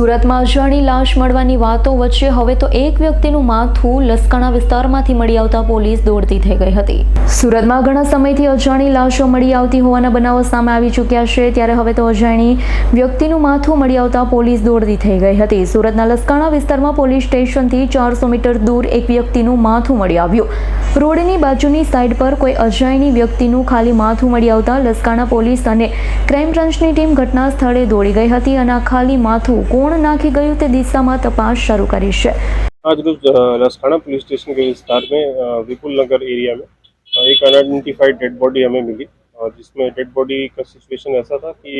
સુરતમાં અજાણી લાશ મળવાની વાતો વચ્ચે હવે તો એક વ્યક્તિનું માથું લસકાણા વિસ્તારમાંથી મળી આવતા પોલીસ દોડતી થઈ ગઈ હતી. સુરતમાં ઘણા સમયથી અજાણી લાશો મળી આવતી હોવાના બનાવો સામે આવી ચૂક્યા છે. ત્યારે હવે તો અજાણી વ્યક્તિનું માથું મળી આવતા પોલીસ દોડતી થઈ ગઈ હતી. સુરતના લસકાણા વિસ્તારમાં પોલીસ સ્ટેશનથી ચારસો મીટર દૂર એક વ્યક્તિનું માથું મળી આવ્યું. રોડની બાજુની સાઈડ પર કોઈ અજાણી વ્યક્તિનું ખાલી માથું મળી આવતા લસકાણા પોલીસ અને ક્રાઇમ બ્રાન્ચની ટીમ ઘટના સ્થળે દોડી ગઈ હતી અને આ ખાલી માથું કોણ નાખી ગયું તે દિશામાં તપાસ શરૂ કરી છે आज रोज अ, लसखाना पुलिस स्टेशन के विस्तार में अ, विपुल नगर एरिया में अ, एक अनआइडेंटिफाइड डेड बॉडी हमें मिली और जिसमें डेड बॉडी का सिचुएशन ऐसा था कि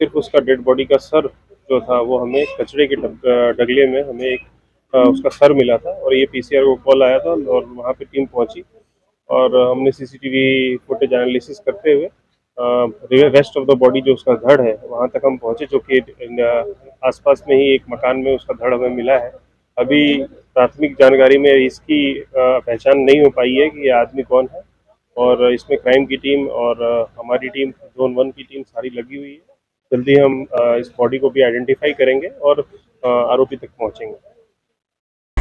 सिर्फ उसका डेड बॉडी का सर जो था वो हमें कचरे के डब- अ, डगले में हमें एक अ, उसका सर मिला था और ये पीसीआर को कॉल आया था और वहाँ पे टीम पहुँची। और हमने सीसीटीवी फुटेज एनालिसिस करते हुए रेस्ट ऑफ़ द बॉडी जो उसका धड़ है, वहाँ तक हम पहुँचे, जो कि आसपास में ही एक मकान में उसका धड़ हमें मिला है। अभी प्राथमिक जानकारी में इसकी पहचान नहीं हो पाई है कि ये आदमी कौन है। और इसमें क्राइम की टीम और हमारी टीम जोन वन की टीम सारी लगी हुई है। जल्दी हम इस बॉडी को भी आइडेंटिफाई करेंगे और आरोपी तक पहुँचेंगे।